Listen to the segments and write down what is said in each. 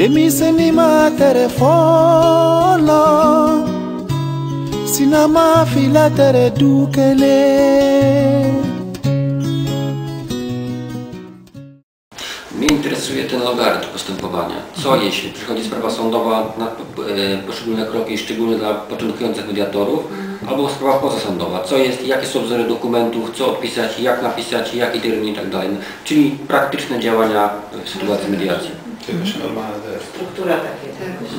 denmisɛnnin ma tɛrɛ fɔlɔ sinama fila tɛrɛ du kelen Mnie interesuje ten logarytm postępowania. Co jeśli przychodzi sprawa sądowa na e, poszczególne kroki, szczególnie dla początkujących mediatorów, albo sprawa pozasądowa. Co jest, jakie są wzory dokumentów, co odpisać, jak napisać, jaki termin i tak dalej. Czyli praktyczne działania w sytuacji mediacji. Normalne też. Struktura takiej czegoś.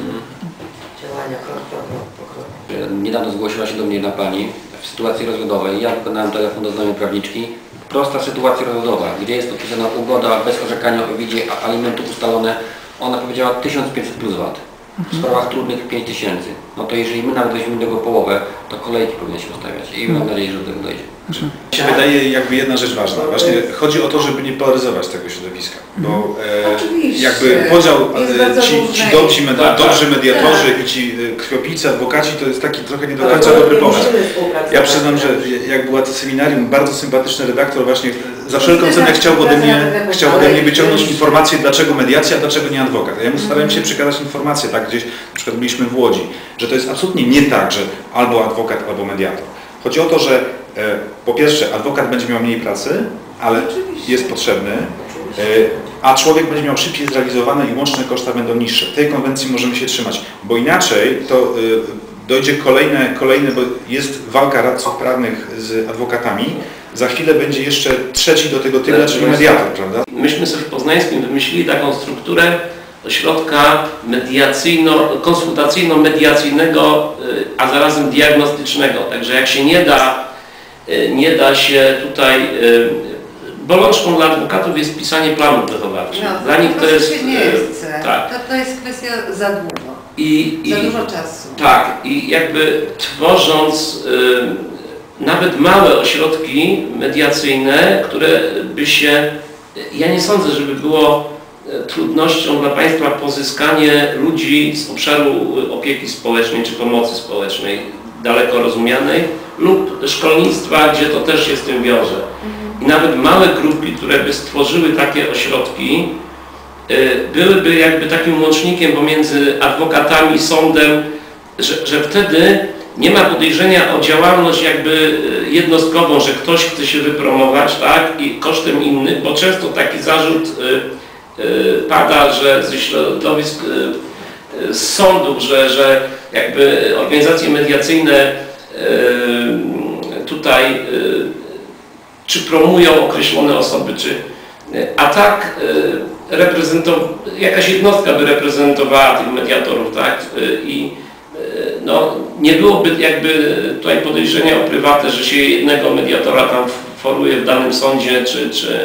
Działania krok po krok kroku. Niedawno zgłosiła się do mnie jedna pani w sytuacji rozwodowej. Ja wykonałem telefon do znanej prawniczki. Prosta sytuacja rozwodowa, gdzie jest podpisana ugoda bez orzekania o widzie, a alimentów ustalone. Ona powiedziała 1500 plus VAT. W sprawach trudnych 5000. No to jeżeli my nawet weźmiemy tego połowę, to kolejki powinny się ustawiać i mam nadzieję, że do tego dojdzie. Mi się wydaje jakby jedna rzecz ważna. Właśnie chodzi o to, żeby nie polaryzować tego środowiska. Bo e, Oczywiście. jakby podział e, ci, ci dobrzy, media, Tak, tak. dobrzy mediatorzy i ci e, krwiopijcy, adwokaci to jest taki trochę nie do końca dobry pomysł. Ja przyznam, że jak była to seminarium, bardzo sympatyczny redaktor właśnie za wszelką cenę chciał ode mnie, chciał ode mnie wyciągnąć informację, dlaczego mediacja, dlaczego nie adwokat. Ja mu starałem się przekazać informację, tak gdzieś, na przykład byliśmy w Łodzi, że to jest absolutnie nie tak, że albo adwokat, albo mediator. Chodzi o to, że e, po pierwsze adwokat będzie miał mniej pracy, ale jest potrzebny, e, a człowiek będzie miał szybciej zrealizowane i łączne koszta będą niższe. Tej konwencji możemy się trzymać, bo inaczej to e, dojdzie kolejne, kolejne, bo jest walka radców prawnych z adwokatami, za chwilę będzie jeszcze trzeci do tego tyle, czyli mediator, prawda? Myśmy sobie w Poznańskim wymyślili taką strukturę ośrodka mediacyjno-konsultacyjno-mediacyjnego, y, a zarazem diagnostycznego. Także jak się nie da, y, nie da się tutaj, y, bolączką dla adwokatów jest pisanie planów wychowawczych. No, Dla nich to jest, się nie chce. tak. To, to jest kwestia za długo. I, i, Za dużo czasu. tak, i jakby tworząc y, nawet małe ośrodki mediacyjne, które by się, ja nie sądzę, żeby było e, trudnością dla Państwa pozyskanie ludzi z obszaru y, opieki społecznej czy pomocy społecznej daleko rozumianej lub szkolnictwa, gdzie to też się z tym wiąże. I nawet małe grupki, które by stworzyły takie ośrodki, y, byłyby jakby takim łącznikiem pomiędzy adwokatami, sądem, że, że wtedy nie ma podejrzenia o działalność jakby y, jednostkową, że ktoś chce się wypromować, tak, i kosztem innych, bo często taki zarzut y, pada, że ze środowisk z sądów, że, że jakby organizacje mediacyjne tutaj czy promują określone osoby, czy a tak reprezentow- jakaś jednostka by reprezentowała tych mediatorów, tak? Y, I y, no, nie byłoby jakby tutaj podejrzenia o prywatę, że się jednego mediatora tam foruje w danym sądzie, czy, czy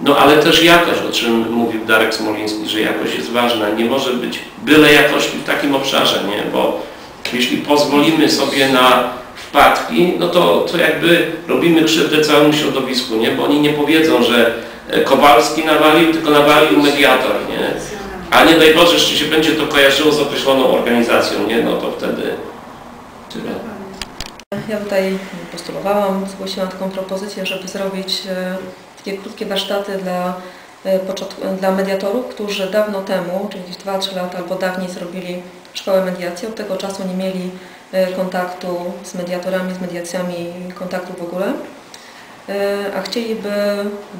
no ale też jakość, o czym mówił Darek Smoliński, że jakość jest ważna. Nie może być byle jakości w takim obszarze, nie? Bo jeśli pozwolimy sobie na wpadki, no to, to jakby robimy krzywdę całemu środowisku, nie? Bo oni nie powiedzą, że e, Kowalski nawalił, tylko nawalił mediator, nie? A nie daj Boże, się będzie to kojarzyło z określoną organizacją, nie? No to wtedy tyle. Ja tutaj postulowałam, zgłosiłam taką propozycję, żeby zrobić e, takie krótkie warsztaty dla, e, dla mediatorów, którzy dawno temu, czyli gdzieś 2-3 lata albo dawniej zrobili szkołę mediacji. Od tego czasu nie mieli kontaktu z mediatorami, z mediacjami, kontaktu w ogóle. E, A chcieliby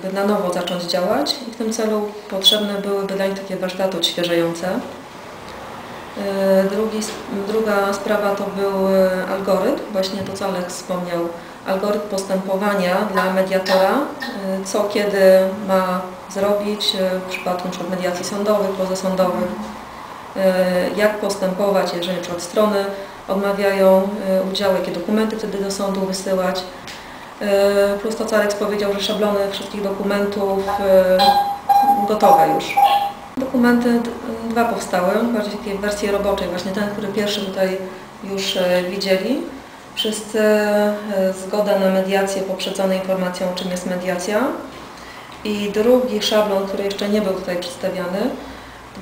by na nowo zacząć działać i w tym celu potrzebne byłyby dla nich takie warsztaty odświeżające. E, Drugi, druga sprawa to był algorytm, właśnie to co Alek wspomniał, algorytm postępowania dla mediatora, co kiedy ma zrobić w przypadku np. mediacji sądowych, pozasądowych, jak postępować, jeżeli przykład strony odmawiają e, udziału, jakie dokumenty wtedy do sądu wysyłać. E, Plus to, co Aleks powiedział, że szablony wszystkich dokumentów gotowe już. Dokumenty dwa powstały, bardziej takie w wersji roboczej, właśnie ten, który pierwszy tutaj już widzieli. Wszyscy zgoda na mediację poprzedzone informacją, czym jest mediacja. I drugi szablon, który jeszcze nie był tutaj przedstawiany,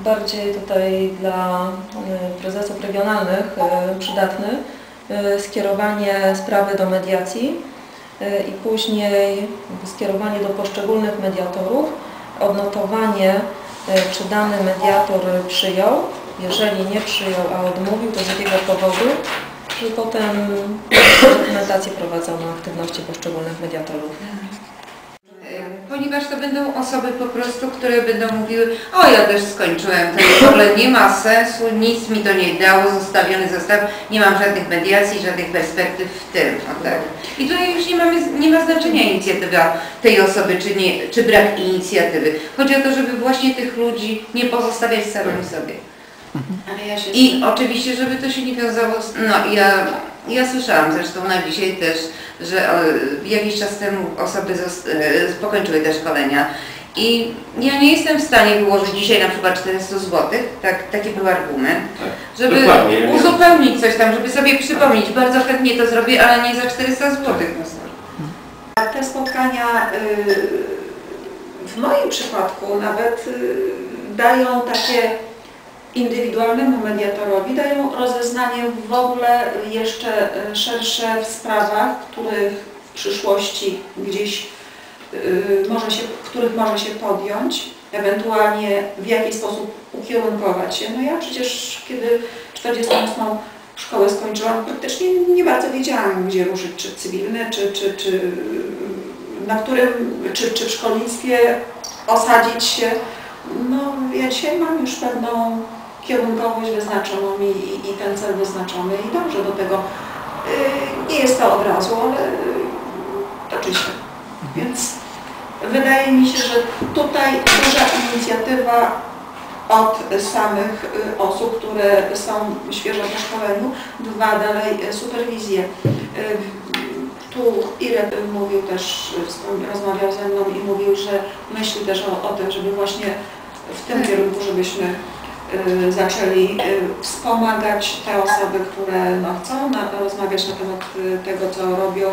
bardziej tutaj dla e, prezesów regionalnych e, przydatny, e, skierowanie sprawy do mediacji i później skierowanie do poszczególnych mediatorów, odnotowanie czy dany mediator przyjął. Jeżeli nie przyjął, a odmówił, to z jakiego powodu, że potem dokumentację prowadzono aktywności poszczególnych mediatorów. Ponieważ to będą osoby po prostu, które będą mówiły o ja też skończyłem, to w ogóle nie ma sensu, nic mi to nie dało, zostawiony zostaw, nie mam żadnych mediacji, żadnych perspektyw w tym. O tak. I tutaj już nie, mamy, nie ma znaczenia inicjatywa tej osoby, czy, nie, czy brak inicjatywy. Chodzi o to, żeby właśnie tych ludzi nie pozostawiać samym sobie. Ja I oczywiście, żeby to się nie wiązało z... No ja, ja słyszałam zresztą na dzisiaj też, że o, jakiś czas temu osoby e, pokończyły te szkolenia i ja nie jestem w stanie wyłożyć dzisiaj na przykład 400 zł, tak, taki był argument, Tak, żeby dokładnie. uzupełnić coś tam, żeby sobie przypomnieć. Bardzo chętnie to zrobię, ale nie za 400 zł. te spotkania y, w moim przypadku nawet y, dają takie indywidualnemu mediatorowi, dają rozeznanie w ogóle jeszcze y, szersze w sprawach, których w przyszłości gdzieś y, może się, których może się podjąć, ewentualnie w jaki sposób ukierunkować się. No ja przecież kiedy 48 szkołę skończyłam, praktycznie nie bardzo wiedziałam, gdzie ruszyć, czy cywilne, czy, czy, czy na którym, czy, czy w szkolnictwie osadzić się. No ja dzisiaj mam już pewną kierunkowość wyznaczoną i, i, i ten cel wyznaczony i dążę do tego. Yy, Nie jest to od razu, ale yy, toczy się. Więc wydaje mi się, że tutaj duża inicjatywa od samych y, osób, które są świeżo po szkoleniu. Dwa, dalej y, superwizję. Y, Tu Irek mówił też, y, rozmawiał ze mną i mówił, że myśli też o, o tym, żeby właśnie w tym kierunku, żebyśmy y, zaczęli y, wspomagać te osoby, które no, chcą na, rozmawiać na temat y, tego, co robią,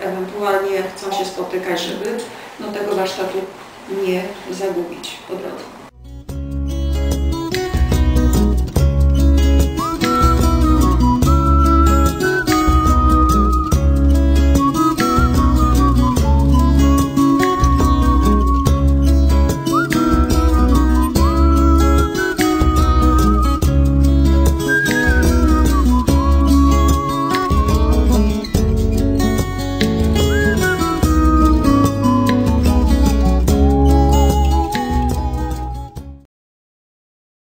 ewentualnie chcą się spotykać, żeby no, tego warsztatu nie zagubić po drodze.